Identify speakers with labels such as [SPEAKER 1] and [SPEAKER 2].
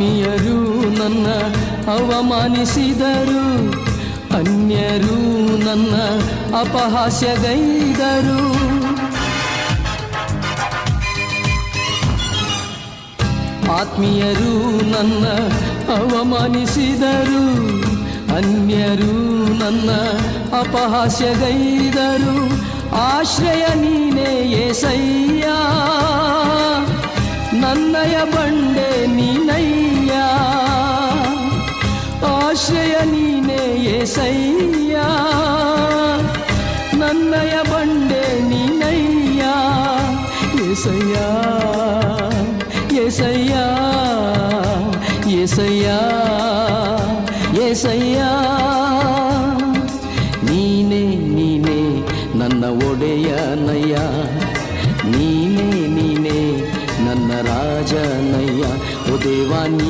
[SPEAKER 1] ಆತ್ಮೀಯರು ನನ್ನ ಅವಮಾನಿಸಿದರು, ಅನ್ಯರು ನನ್ನ ಅಪಹಾಸ್ಯಗೈದರು. ಆತ್ಮೀಯರು ನನ್ನ ಅವಮಾನಿಸಿದರು, ಅನ್ಯರು ನನ್ನ ಅಪಹಾಸ್ಯಗೈದರು. ಆಶ್ರಯ ನೀನೇ ಏಸಯ್ಯ ನನ್ನಯ ಬಂಡೆ ನೀನಯ್ಯ ಆಶ್ರಯ ನೀನೇ ಏಸಯ್ಯ ನನ್ನಯ ಬಂಡೆ ನೀನಯ್ಯ ಏಸಯ್ಯ ఏసయ్యా ఏసయ్యా ఏసయ్యా ನೀನೇ ನೀನೇ ನನ್ನ ಒಡೆಯನಯ್ಯ やおではに